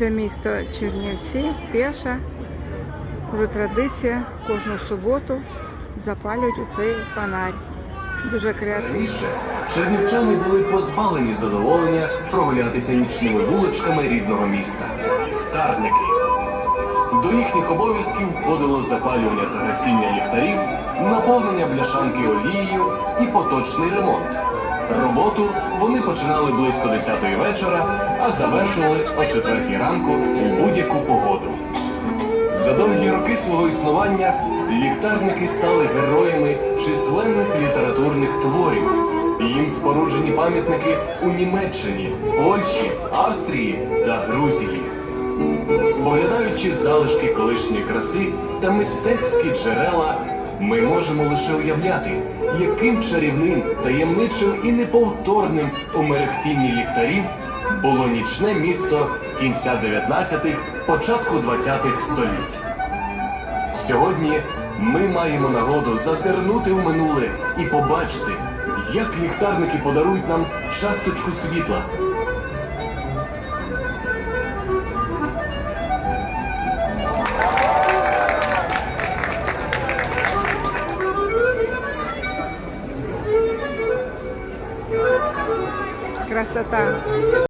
Це місто Чернівці, Пеша. Вже традиція кожну суботу запалюють у цей фонарь. Дуже креативно. Чернівчани були позбавлені задоволення прогулятися нічними вуличками рідного міста. Ліхтарники. До їхніх обов'язків входило запалювання та гасіння ліхтарів, наповнення бляшанки олією і поточний ремонт. Роботу вони починали близько 10-ї вечора, а завершували о 4-й ранку у будь-яку погоду. За довгі роки свого існування ліхтарники стали героями численних літературних творів. Їм споруджені пам'ятники у Німеччині, Польщі, Австрії та Грузії. Споглядаючи залишки колишньої краси та мистецькі джерела, ми можемо лише уявляти, яким чарівним, таємничим і неповторним у мерехтінні ліхтарів було нічне місто кінця 19-х, початку 20-х століть. Сьогодні ми маємо нагоду зазирнути в минуле і побачити, як ліхтарники подарують нам часточку світла. Красота.